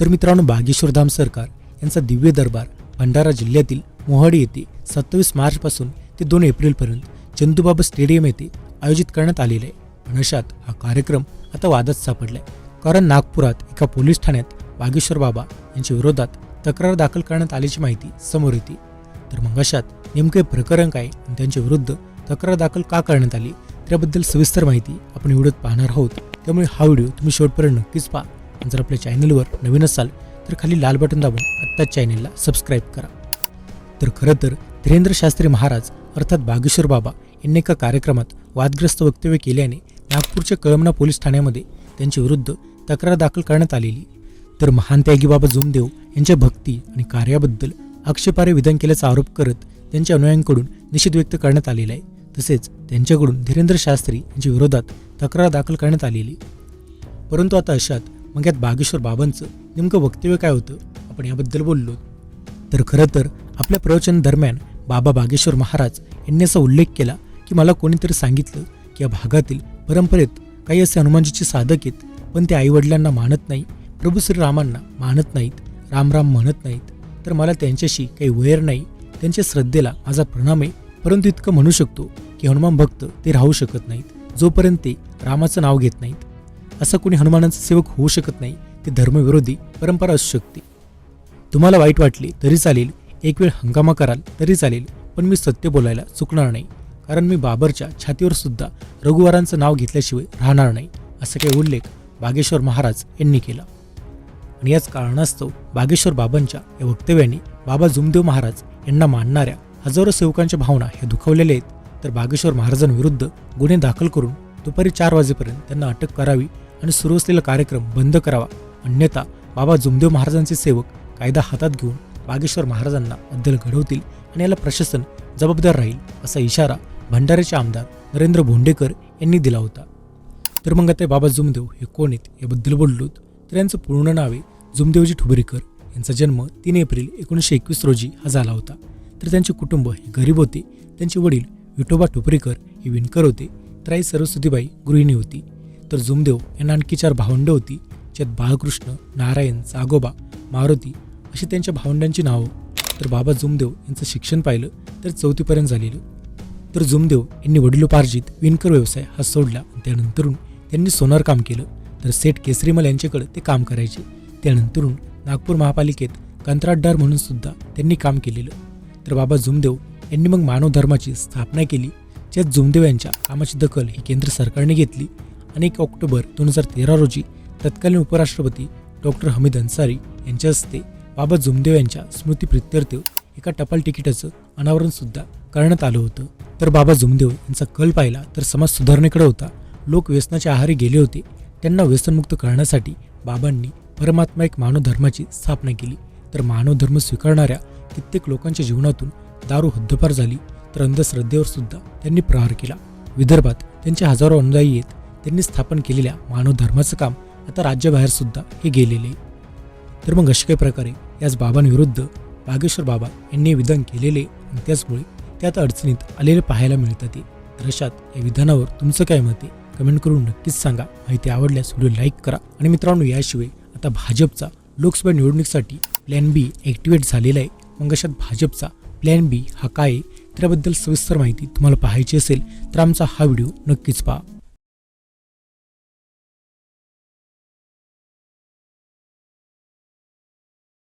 तर मित्रांनो बागेश्वरधाम सरकार यांचा दिव्य दरबार भंडारा जिल्ह्यातील मोहाडी येथे सत्तावीस मार्चपासून ते दोन एप्रिलपर्यंत चंदूबाबा स्टेडियम येथे आयोजित करण्यात आलेला आहे. पण अशात हा कार्यक्रम आता वादात सापडलाय. कारण नागपुरात एका पोलीस ठाण्यात बागेश्वर बाबा यांच्या विरोधात तक्रार दाखल करण्यात आल्याची माहिती समोर येते. तर मग अशात नेमके प्रकरण काय आणि त्यांच्या विरुद्ध तक्रार दाखल का करण्यात आली त्याबद्दल सविस्तर माहिती आपण व्हिडिओत पाहणार आहोत. त्यामुळे हा व्हिडिओ तुम्ही शेवटपर्यंत नक्कीच पहा. जर आपल्या चॅनलवर नवीन असाल तर खाली लाल बटन दाबून आत्ताच चॅनलला सबस्क्राईब करा. तर खरं तर धीरेंद्र शास्त्री महाराज अर्थात बागेश्वर बाबा यांनी एका कार्यक्रमात वादग्रस्त वक्तव्य केल्याने नागपूरच्या कळमना पोलीस ठाण्यामध्ये त्यांच्याविरुद्ध तक्रार दाखल करण्यात आलेली. तर महान त्यागी बाबा जुमदेव यांच्या भक्ती आणि कार्याबद्दल आक्षेपार्ह विधान केल्याचा आरोप करत त्यांच्या अनुयायांकडून निषेध व्यक्त करण्यात आलेला आहे. तसेच त्यांच्याकडून धीरेंद्र शास्त्री यांच्या विरोधात तक्रार दाखल करण्यात आलेली. परंतु आता अशात मग यात बागेश्वर बाबांचं नेमकं वक्तव्य काय होतं? आपण याबद्दल बोललो तर खरं तर आपल्या प्रवचन दरम्यान बाबा बागेश्वर महाराज यांनी असा उल्लेख केला की मला कोणीतरी सांगितलं की या भागातील परंपरेत काही असे हनुमानजीचे साधक आहेत पण ते आईवडिलांना मानत नाही प्रभू श्रीरामांना मानत नाहीत राम राम म्हणत नाहीत. तर मला त्यांच्याशी काही वैर नाही त्यांच्या श्रद्धेला माझा प्रणाम आहे परंतु इतकं म्हणू शकतो की हनुमान भक्त ते राहू शकत नाहीत जोपर्यंत ते रामाचं नाव घेत नाहीत. असं कोणी हनुमानाचा सेवक होऊ शकत नाही. ते धर्मविरोधी परंपरा असू शकते. तुम्हाला वाईट वाटले तरी चालेल. एक वेळ हंगामा कराल तरी चालेल. पण मी सत्य बोलायला चुकणार नाही. कारण मी बाबरच्या छातीवर सुद्धा रघुवारांचं नाव घेतल्याशिवाय राहणार नाही असं काही उल्लेख बागेश्वर महाराज यांनी केला. आणि याच कारणास्तव बागेश्वर बाबांच्या या वक्तव्याने बाबा जुमदेव महाराज यांना मानणाऱ्या हजारो सेवकांच्या भावना ह्या दुखावलेल्या आहेत. तर बागेश्वर महाराजांविरुद्ध गुन्हे दाखल करून दुपारी चार वाजेपर्यंत त्यांना अटक करावी आणि सुरू असलेला कार्यक्रम बंद करावा. अन्यथा बाबा जुमदेव महाराजांचे सेवक कायदा हातात घेऊन बागेश्वर महाराजांना अद्दल घडवतील आणि याला प्रशासन जबाबदार राहील असा इशारा भंडाऱ्याचे आमदार नरेंद्र भोंडेकर यांनी दिला होता. तर मग आता बाबा जुमदेव हे कोण आहेत याबद्दल बोललो तर यांचं पूर्ण नाव आहे जुमदेवजी ठुबरीकर. यांचा जन्म तीन एप्रिल एकोणीसशे एकवीस रोजी हा झाला होता. तर त्यांचे कुटुंब हे गरीब होते. त्यांचे वडील विठोबा ठुपरीकर हे विणकर होते. तर आई सरस्वतीबाई गृहिणी होती. तर जुमदेव यांना आणखी चार भावंड होती ज्यात बाळकृष्ण नारायण जागोबा मारुती अशी त्यांच्या भावंडांची नावं. तर बाबा जुमदेव यांचं शिक्षण पाहिलं तर चौथीपर्यंत झालेलं. तर जुमदेव यांनी वडिलोपार्जित विणकर व्यवसाय हा सोडला त्यानंतरून त्यांनी सोनार काम केलं. तर सेठ केसरीमल यांच्याकडे ते काम करायचे. त्यानंतरून नागपूर महापालिकेत कंत्राटदार म्हणून सुद्धा त्यांनी काम केलेलं. तर बाबा जुमदेव यांनी मग मानव धर्माची स्थापना केली ज्यात जुमदेव यांच्या कामाची दखल ही केंद्र सरकारने घेतली. आणि एक ऑक्टोबर दोन हजार तेरा रोजी तत्कालीन उपराष्ट्रपती डॉक्टर हमीद अन्सारी यांच्या हस्ते बाबा जुमदेव यांच्या स्मृतीप्रित्यर्थ एका टपाल तिकिटाचं अनावरण सुद्धा करण्यात आलं होतं. तर बाबा जुमदेव यांचा कल पाहिला तर समाज सुधारणेकडे होता. लोक व्यसनाच्या आहारी गेले होते. त्यांना व्यसनमुक्त करण्यासाठी बाबांनी परमात्मा एक मानव धर्माची स्थापना केली. तर मानव धर्म स्वीकारणाऱ्या कित्येक लोकांच्या जीवनातून दारू हद्दपार झाली. तर अंधश्रद्धेवर सुद्धा त्यांनी प्रहार केला. विदर्भात त्यांचे हजारो अनुयायी आहेत. त्यांनी स्थापन केलेल्या मानव धर्माचं काम आता राज्याबाहेर सुद्धा हे गेलेले. आहे. तर मग अशा काही प्रकारे याच बाबांविरुद्ध बागेश्वर बाबा यांनी विधान केलेले आणि त्याचमुळे त्यात अडचणीत आलेले पाहायला मिळतात ते. तर अशात या विधानावर तुमचं काय मत आहे? कमेंट करून नक्कीच सांगा. माहिती आवडल्यास व्हिडिओ लाईक करा. आणि मित्रांनो याशिवाय आता भाजपचा लोकसभा निवडणुकीसाठी प्लॅन बी ॲक्टिवेट झालेला आहे. मग अशात भाजपचा प्लॅन बी हा काय आहे? त्याबद्दल सविस्तर माहिती तुम्हाला पाहायची असेल तर आमचा हा व्हिडिओ नक्कीच पहा.